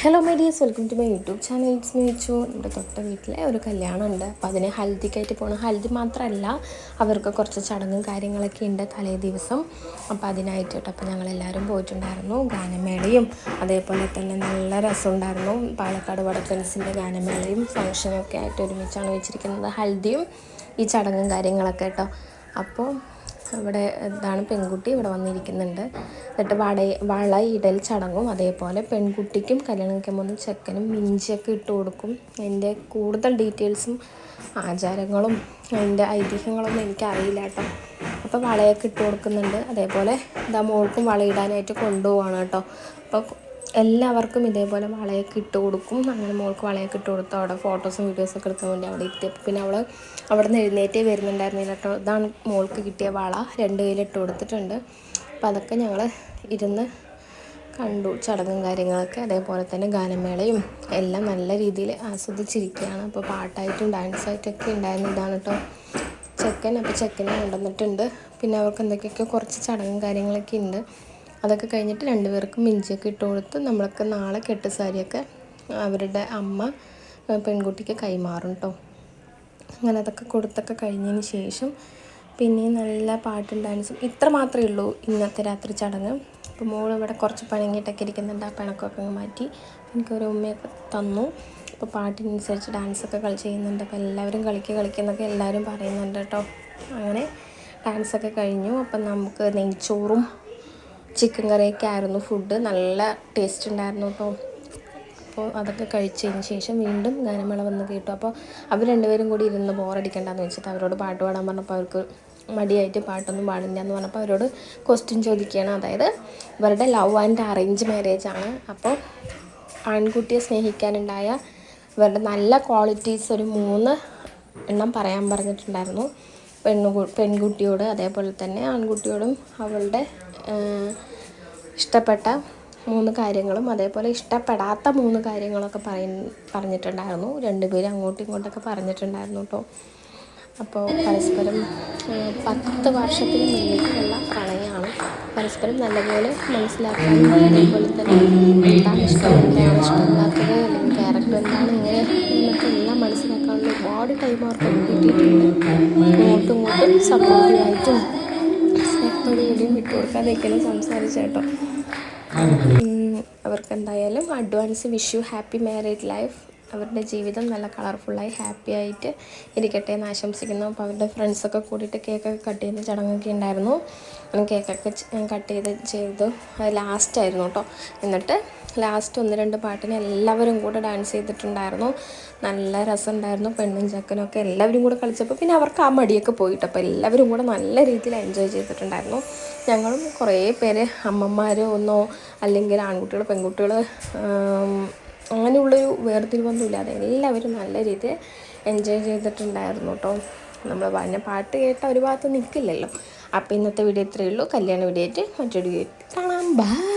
Hello my dears welcome to my YouTube channel it's me ചു നമ്മുടെ തൊട്ട വീട്ടിലെ ഒരു കല്യാണമുണ്ട്. അപ്പോൾ അതിന് ഹൽദിക്കായിട്ട് പോകണം ഹൽദി മാത്രമല്ല അവർക്ക് കുറച്ച് ചടങ്ങും കാര്യങ്ങളൊക്കെ ഉണ്ട് തലേ ദിവസം. അപ്പോൾ അതിനായിട്ട് കേട്ടോ അപ്പോൾ ഞങ്ങളെല്ലാവരും പോയിട്ടുണ്ടായിരുന്നു ഗാനമേളയും. അതേപോലെ തന്നെ നല്ല രസമുണ്ടായിരുന്നു. പാലക്കാട് വടക്കൻസിന്റെ ഗാനമേളയും ഫംഗ്ഷനൊക്കെ ആയിട്ട് ഒരുമിച്ചാണ് വെച്ചിരിക്കുന്നത് ഹൽദിയും ഈ ചടങ്ങും കാര്യങ്ങളൊക്കെ കേട്ടോ. അപ്പോൾ ഇവിടെ ഇതാണ് പെൺകുട്ടി ഇവിടെ വന്നിരിക്കുന്നുണ്ട്. എന്നിട്ട് വട വളയിടൽ ചടങ്ങും അതേപോലെ പെൺകുട്ടിക്കും കല്യാണം പോകുന്ന ചെക്കനും മിഞ്ചിയൊക്കെ ഇട്ട് കൊടുക്കും. അതിന്റെ കൂടുതൽ ഡീറ്റെയിൽസും ആചാരങ്ങളും അതിന്റെ ഐതിഹ്യങ്ങളൊന്നും എനിക്കറിയില്ല കേട്ടോ. അപ്പോൾ വളയൊക്കെ ഇട്ട് കൊടുക്കുന്നുണ്ട്. അതേപോലെ ഇതാ മോൾക്കും വളയിടാനായിട്ട് കൊണ്ടുപോവാണ് കേട്ടോ. അപ്പോൾ എല്ലാവർക്കും ഇതേപോലെ വളയൊക്കെ ഇട്ട് കൊടുക്കും. അങ്ങനെ മോൾക്ക് വളയൊക്കെ ഇട്ട് കൊടുത്തു അവിടെ ഫോട്ടോസും വീഡിയോസും ഒക്കെ എടുക്കാൻ വേണ്ടി അവിടെ എത്തിയപ്പോൾ പിന്നെ അവൾ അവിടെ നിന്ന് എഴുന്നേറ്റേ വരുന്നുണ്ടായിരുന്നില്ല കേട്ടോ. ഇതാണ് മോൾക്ക് കിട്ടിയ വള. രണ്ട് കയ്യിൽ ഇട്ട് കൊടുത്തിട്ടുണ്ട്. അപ്പോൾ അതൊക്കെ ഞങ്ങൾ ഇരുന്ന് കണ്ടു. ചടങ്ങും കാര്യങ്ങളൊക്കെ. അതേപോലെ തന്നെ ഗാനമേളയും എല്ലാം നല്ല രീതിയിൽ ആസ്വദിച്ചിരിക്കുകയാണ്. അപ്പോൾ പാട്ടായിട്ടും ഡാൻസായിട്ടൊക്കെ ഉണ്ടായിരുന്നു. ഇതാണ് കേട്ടോ ചെക്കൻ. അപ്പോൾ ചെക്കനെ കൊണ്ടുവന്നിട്ടുണ്ട്. പിന്നെ അവർക്ക് എന്തൊക്കെയൊക്കെ കുറച്ച് ചടങ്ങും കാര്യങ്ങളൊക്കെ ഉണ്ട്. അതൊക്കെ കഴിഞ്ഞിട്ട് രണ്ടുപേർക്കും മിഞ്ചിയൊക്കെ ഇട്ട് കൊടുത്ത് നമ്മളൊക്കെ നാളെ കെട്ട് സാരിയൊക്കെ അവരുടെ അമ്മ പെൺകുട്ടിക്ക് കൈമാറും കേട്ടോ അങ്ങനെ അതൊക്കെ കൊടുത്തൊക്കെ കഴിഞ്ഞതിന് ശേഷം പിന്നെ നല്ല പാട്ടും ഡാൻസും ഇത്ര മാത്രമേ ഉള്ളൂ ഇന്നത്തെ രാത്രി ചടങ്ങ്. അപ്പോൾ മോൾ ഇവിടെ കുറച്ച് പണങ്ങിയിട്ടൊക്കെ ഇരിക്കുന്നുണ്ട്. ആ പിണക്കൊക്കെ അങ്ങ് മാറ്റി എനിക്കൊരു ഉമ്മയൊക്കെ തന്നു. അപ്പോൾ പാട്ടിനനുസരിച്ച് ഡാൻസൊക്കെ കളി ചെയ്യുന്നുണ്ട്. അപ്പോൾ എല്ലാവരും കളിക്കുക കളിക്കുന്നൊക്കെ എല്ലാവരും പറയുന്നുണ്ട് കേട്ടോ അങ്ങനെ ഡാൻസൊക്കെ കഴിഞ്ഞു. അപ്പം നമുക്ക് നെയ്ച്ചോറും ചിക്കൻ കറിയൊക്കെ ആയിരുന്നു ഫുഡ് നല്ല ടേസ്റ്റ് ഉണ്ടായിരുന്നു കേട്ടോ അപ്പോൾ അതൊക്കെ കഴിച്ചതിന് ശേഷം വീണ്ടും ഗാനമേള വന്ന് കേട്ടു. അപ്പോൾ അവർ രണ്ടുപേരും കൂടി ഇരുന്ന് ബോറടിക്കണ്ടെന്ന് വെച്ചിട്ട് അവരോട് പാട്ട് പാടാൻ പറഞ്ഞപ്പോൾ അവർക്ക് മടിയായിട്ട് പാട്ടൊന്നും പാടില്ല എന്ന് പറഞ്ഞപ്പോൾ അവരോട് ക്വസ്റ്റ്യൻ ചോദിക്കുകയാണ്. അതായത് ഇവരുടെ ലവ് ആൻഡ് അറേഞ്ച് മാരേജ് ആണ്. അപ്പോൾ ആൺകുട്ടിയെ സ്നേഹിക്കാനുണ്ടായ ഇവരുടെ നല്ല ക്വാളിറ്റീസ് ഒരു മൂന്ന് എണ്ണം പറയാൻ പറഞ്ഞിട്ടുണ്ടായിരുന്നു. പെണ്ണു പെൺകുട്ടിയോട് അതേപോലെ തന്നെ ആൺകുട്ടിയോടും അവളുടെ ഇഷ്ടപ്പെട്ട മൂന്ന് കാര്യങ്ങളും അതേപോലെ ഇഷ്ടപ്പെടാത്ത മൂന്ന് കാര്യങ്ങളൊക്കെ പറയ പറഞ്ഞിട്ടുണ്ടായിരുന്നു. രണ്ടുപേരും അങ്ങോട്ടും ഇങ്ങോട്ടൊക്കെ പറഞ്ഞിട്ടുണ്ടായിരുന്നു കേട്ടോ അപ്പോൾ പരസ്പരം പത്ത് വർഷത്തിന് മുന്നിലേക്കുള്ള പ്രണയമാണ് പരസ്പരം നല്ലപോലെ മനസ്സിലാക്കാനും അതേപോലെ തന്നെ എന്താണ് ഇഷ്ടം എന്താണ് ഇഷ്ടമില്ലാത്തത് അല്ലെങ്കിൽ ക്യാരക്ടർ എന്താണ് ഇങ്ങനെ എന്നൊക്കെ എല്ലാം മനസ്സിലാക്കാനുള്ള ഒരുപാട് ടൈം അവർക്ക് കിട്ടിയിട്ടുണ്ട്. ഇങ്ങോട്ടും ഇങ്ങോട്ടും സപ്പോർട്ടീവായിട്ടും സ്നേഹത്തോടെ എവിടെയും വിട്ടുകൊടുക്കാതെയൊക്കെയാണ് സംസാരിച്ചേട്ടോ അവർക്ക് എന്തായാലും advance wish you happy married life അവരുടെ ജീവിതം നല്ല കളർഫുള്ളായി ഹാപ്പി ആയിട്ട് ഇരിക്കട്ടെ എന്ന് ആശംസിക്കുന്നു. അപ്പോൾ അവരുടെ ഫ്രണ്ട്സൊക്കെ കൂടിയിട്ട് കേക്കൊക്കെ കട്ട് ചെയ്യുന്ന ചടങ്ങൊക്കെ ഉണ്ടായിരുന്നു. കേക്കൊക്കെ കട്ട് ചെയ്ത് ചെയ്തു. ലാസ്റ്റ് ആയിരുന്നു കേട്ടോ. എന്നിട്ട് ലാസ്റ്റ് ഒന്ന് രണ്ട് പാട്ടിന് എല്ലാവരും കൂടെ ഡാൻസ് ചെയ്തിട്ടുണ്ടായിരുന്നു. നല്ല രസമുണ്ടായിരുന്നു. പെണ്ണും ചക്കനും ഒക്കെ എല്ലാവരും കൂടെ കളിച്ചപ്പോൾ പിന്നെ അവർക്ക് ആ മടിയൊക്കെ പോയിട്ട് അപ്പോൾ എല്ലാവരും കൂടെ നല്ല രീതിയിൽ എൻജോയ് ചെയ്തിട്ടുണ്ടായിരുന്നു. ഞങ്ങളും കുറേ പേര് അമ്മമാരോ ഒന്നോ അല്ലെങ്കിൽ ആൺകുട്ടികൾ പെൺകുട്ടികൾ അങ്ങനെയുള്ളൊരു വേർതിരിവൊന്നുമില്ലാതെ എല്ലാവരും നല്ല രീതിയിൽ എൻജോയ് ചെയ്തിട്ടുണ്ടായിരുന്നു കേട്ടോ നമ്മൾ പറഞ്ഞ പാട്ട് കേട്ട ഒരു ഭാഗത്ത് നിൽക്കില്ലല്ലോ അപ്പോൾ ഇന്നത്തെ വീഡിയോ ഇത്രയേ ഉള്ളൂ. കല്യാണ വീഡിയോ ആയിട്ട് മറ്റൊരു വീഡിയോ കാണാം. ബൈ